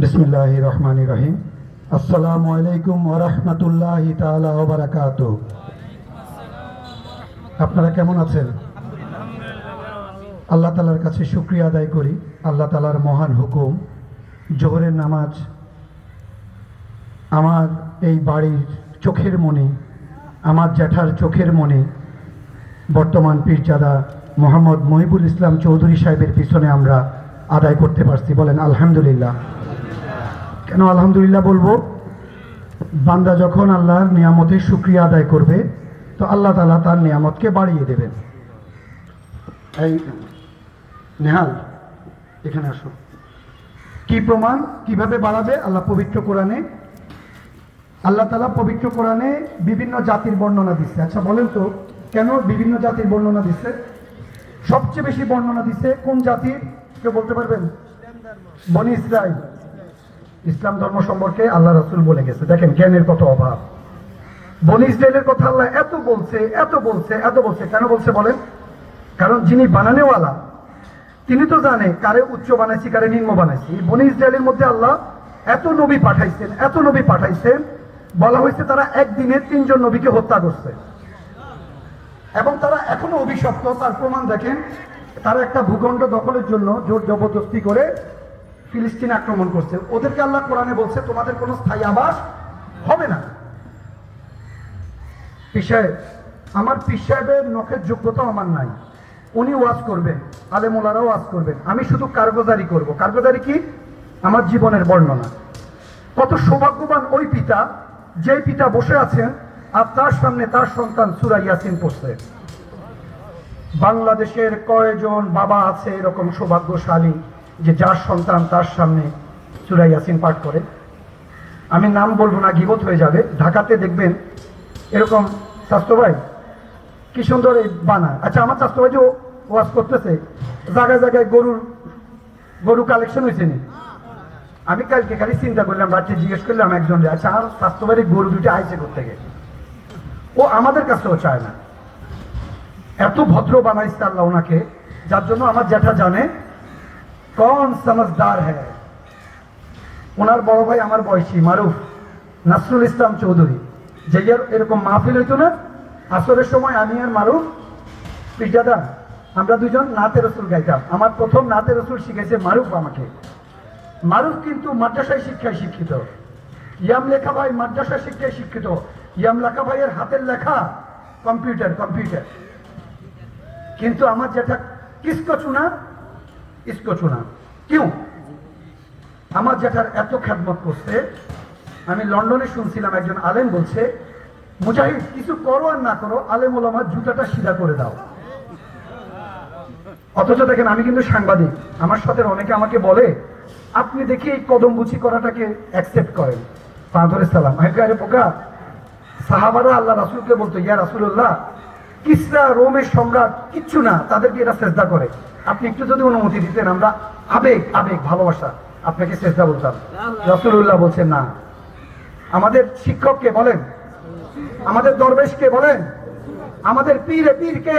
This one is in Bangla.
বিসমিল্লাহ রহমান রহিম। আসসালামু আলাইকুম ওরহমতুল্লাহ তালা ওবরাকাত আপনারা কেমন আছেন? আল্লাহ তালার কাছে শুক্রিয়া আদায় করি। আল্লাহ তালার মহান হুকুম। জোহরের নামাজ আমার এই বাড়ির চোখের মনে আমার জ্যাঠার চোখের মনে বর্তমান পীরজাদা মোহাম্মদ মহিবুল ইসলাম চৌধুরী সাহেবের পিছনে আমরা আদায় করতে পারছি। বলেন, আলহামদুলিল্লাহ। কেন আলহামদুলিল্লাহ বলব? বান্দা যখন আল্লাহর নিয়ামতের শুক্রিয়া আদায় করবে, তো আল্লাহ তালা তার নিয়ামতকে বাড়িয়ে দেবেন। এই নেহাল, এখানে আসো। কি প্রমাণ? কীভাবে বাড়াবে? আল্লাহ পবিত্র কোরআনে। আল্লাহ তালা পবিত্র কোরআনে বিভিন্ন জাতির বর্ণনা দিচ্ছে। আচ্ছা বলেন তো, কেন বিভিন্ন জাতির বর্ণনা দিচ্ছে? সবচেয়ে বেশি বর্ণনা দিচ্ছে কোন জাতির? কেউ বলতে পারবেন? বনি ইসরাইল। ইসলাম ধর্ম সম্পর্কে আল্লাহ রাসুল বলে গেছে। দেখেন, জ্ঞানের কত অভাব। বনি ইসরায়েলের কথা আল্লাহ এত বলছে এত বলছে এত বলছে। কেন বলছে বলেন? কারণ যিনি বানানেওয়ালা, তিনি তো জানে কারে উচ্চ বানাইছি, কারে নিম্ন বানাইছি। বনি ইসরায়েলের মধ্যে আল্লাহ এত নবী পাঠাইছেন, এত নবী পাঠাইছেন, বলা হয়েছে তারা একদিনে তিনজন নবীকে হত্যা করছে। এবং তারা এখনও অভিশপ্ত, তার প্রমাণ দেখেন, তারা একটা ভূখণ্ড দখলের জন্য জোর জবরদস্তি করে ফিলিস্তিন আক্রমণ করছে। ওদেরকে আল্লাহ কোরআনে বলছে, তোমাদের কোনো স্থায়ী আবাস হবে না। পিসায় আমার পীর সাহেবের নখের যোগ্যতা আমার নাই। উনি ওয়াজ করবেন, আলেমোলারাও ওয়াজ করবেন। আমি শুধু কার্গোজারি করব। কার্গোজারি কি? আমার জীবনের বর্ণনা। কত সৌভাগ্যবান ওই পিতা, যে পিতা বসে আছেন আর তার সামনে তার সন্তান সুরা ইয়াসিন পড়ছে। বাংলাদেশের কয়জন বাবা আছে এরকম সৌভাগ্যশালী? যে যার সন্তান তার সামনে সুরা ইয়াসিন পাঠ করে। আমি নাম বলব না, গিবত হয়ে যাবে। ঢাকাতে দেখবেন এরকম, স্বাস্থ্য ভাই, কি সুন্দর এই বানা আচ্ছা আমার স্বাস্থ্য ভাই যে ওয়াজ করতেছে, জায়গায় জায়গায় গরুর গরু কালেকশন হয়েছে নি? আমি কালকে খালি চিন্তা করলাম, রাত্রে জিজ্ঞেস করলাম একজন আচ্ছা আর স্বাস্থ্য বাড়ির গরু দুটো আইছে থেকে ও আমাদের কাছেও চায় না। এত ভদ্র বানাইছে আল্লাহ ওনাকে, যার জন্য আমার জ্যাঠা জানে কন সমজদার হ্যাঁ। ওনার বড় ভাই আমার বয়সী, মারুফ নাসরুল ইসলাম চৌধুরী। যে এরকম মাহফিল হইতো না, আসরের সময় আমি আর মারুফ পিজাদা আমরা দুজন নাতে রসুল গাইতাম। আমার প্রথম নাতে রসুল শিখেছে মারুফ আমাকে। মারুফ কিন্তু মাদ্রাসায় শিক্ষায় শিক্ষিত। ইয়াম লেখা ভাই মাদ্রাসা শিক্ষায় শিক্ষিত। ইয়াম লেখা ভাইয়ের হাতের লেখা কম্পিউটার কম্পিউটার। কিন্তু আমার যেটা কিসকো ইসকো চুনা কিউ? আমার যেটার এত খ্যাতমত করছে, আমি লন্ডনে শুনছিলাম, একজন আলেম বলছে, মুজাহিদ, কিছু করো আর না করো, আলেম ওলামার জুতাটা সিধা করে দাও। অথচ দেখেন, আমি কিন্তু সাংবাদিক। আমার সাথে অনেকে আমাকে বলে, আপনি দেখি এই কদম বুচি করাটাকে অ্যাকসেপ্ট করেন। পা ধরে সালাম। আরে বোকা সাহাবারা আল্লাহ রাসুলকে বলতো, ইয়া রাসুল্লাহ কিসরা রোমের সম্রাট কিচ্ছু না, তাদেরকে এরা চেষ্টা করে। আপনি একটু যদি অনুমতি দিতেন, আমরা আবেগ আবেগ, ভালোবাসা আপনাকে চেষ্টা বলতাম। রসুল্লাহ বলছেন না। আমাদের শিক্ষককে বলেন, আমাদের দরবেশকে বলেন, আমাদের পীরে পীরকে